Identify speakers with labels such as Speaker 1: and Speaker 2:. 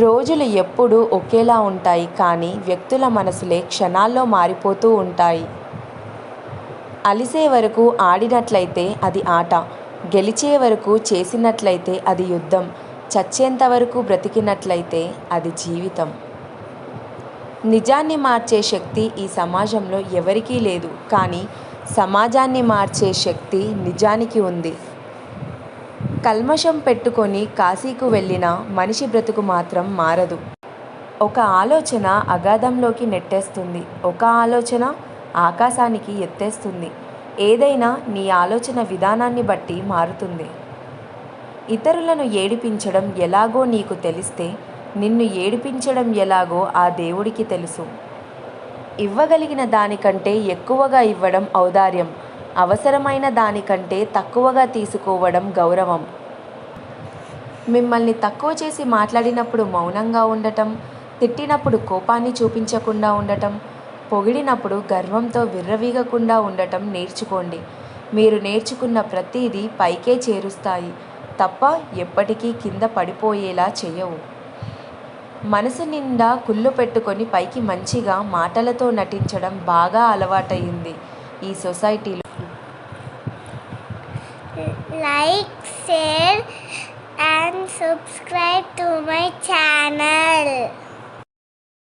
Speaker 1: రోజులు ఎప్పుడూ ఒకేలా ఉంటాయి కానీ వ్యక్తుల మనసులే క్షణాల్లో మారిపోతూ ఉంటాయి. అలిసే వరకు ఆడినట్లయితే అది ఆట గెలిచే వరకు చేసినట్లయితే అది యుద్ధం చచ్చేంత వరకు బ్రతికినట్లయితే అది జీవితం. నిజాన్ని మార్చే శక్తి ఈ సమాజంలో ఎవరికీ లేదు కానీ సమాజాన్ని మార్చే శక్తి నిజానికి ఉంది. కల్మషం పెట్టుకొని కాశీకు వెళ్ళిన మనిషి బ్రతుకు మాత్రం మారదు. ఒక ఆలోచన అగాధంలోకి నెట్టేస్తుంది. ఒక ఆలోచన ఆకాశానికి ఎత్తేస్తుంది. ఏదైనా నీ ఆలోచన విధానాన్ని బట్టి మారుతుంది. ఇతరులను ఏడిపించడం ఎలాగో నీకు తెలిస్తే నిన్ను ఏడిపించడం ఎలాగో ఆ దేవుడికి తెలుసు. ఇవ్వగలిగిన దానికంటే ఎక్కువగా ఇవ్వడం ఔదార్యం. అవసరమైన దానికంటే తక్కువగా తీసుకోవడం గౌరవం. మిమ్మల్ని తక్కువ చేసి మాట్లాడినప్పుడు మౌనంగా ఉండటం తిట్టినప్పుడు కోపాన్ని చూపించకుండా ఉండటం పొగిడినప్పుడు గర్వంతో విర్రవీగకుండా ఉండటం నేర్చుకోండి. మీరు నేర్చుకున్న ప్రతిదీ పైకే చేరుస్తాయి. తప్ప ఎప్పటికీ కింద పడిపోయేలా చేయవు. మనసు నిండా కుళ్ళు పెట్టుకొని పైకి మంచిగా మాటలతో నటించడం బాగా అలవాటయింది ఈ సొసైటీలో.
Speaker 2: Like, share, and subscribe to my.